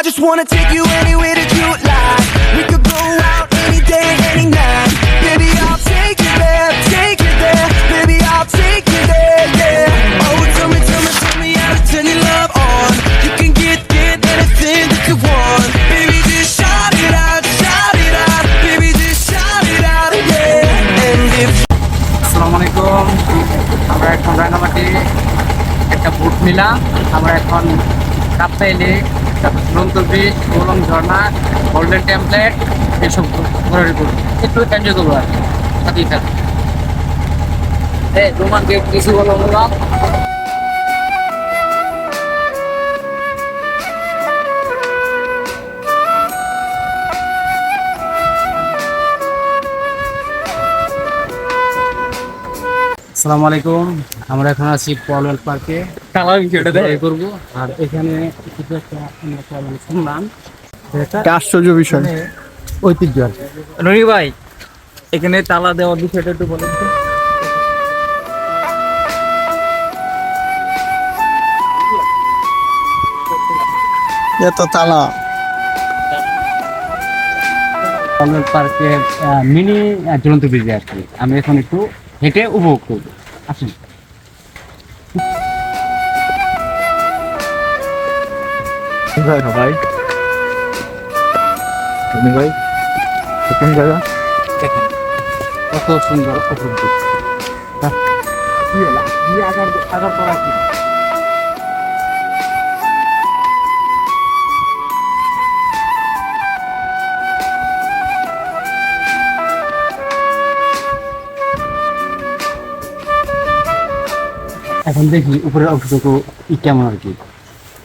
I just wanna take you anywhere that you like. We could go out any day, any night. Baby, I'll take you there, take you there. Baby, I'll take you there, yeah. Oh, tell me, tell me, tell me how to turn your love on. You can get, get anything that you want. Baby, just shout it out, shout it out. Baby, just shout it out, yeah. And if আসসালামু আলাইকুম আমরা এখন রায়নামাটি একটা বুট নিলাম আমরা এখন Kaptai lake bridge গোলং ঝর্ণা গোল্ডেন টেমপ্লেট এসব ঘোরাঘুরি করব একটু এনজয় করব আর কি। সাথেই থাকব রোমানকে কিছু বলো আসসালামু আলাইকুম। আমরা এখন আছি পলওয়েল পার্কে। দেয় করব। আর এখানে কিছু একটা আমরা শুনলাম। আশ্চর্য বিষয়। মানে ঐতিহ্য আর রনি ভাই এখানে তালা দেওয়ার বিষয়টা একটু বলেন তো। এত তালা। পার্কে মিনি ঝুলন্ত ব্রিজে আর কি। আমি এখন একটু হেঁটে উপভোগ করব। আসুন। ভাই। ভাই কোন জায়গা? কত সুন্দর অপরূপ আগার আগার পড়া কি? এখন দেখি উপরের অংশটুকু কেমন আর কি।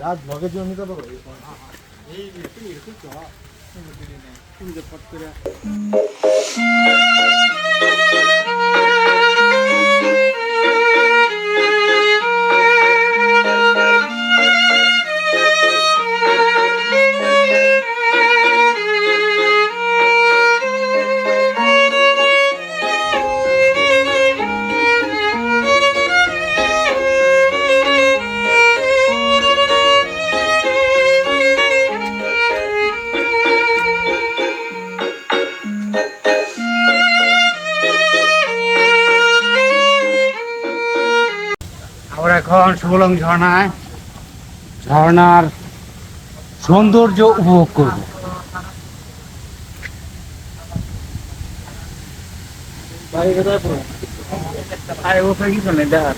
রাত ভগে জমি তো পাবো এই এরকম তো তুমি যে ফট আমরা এখন সুবলং ঝর্ণায়। ঝর্ণার সৌন্দর্য উপভোগ করব। ভাই ওখানে কি চলে? দেখ।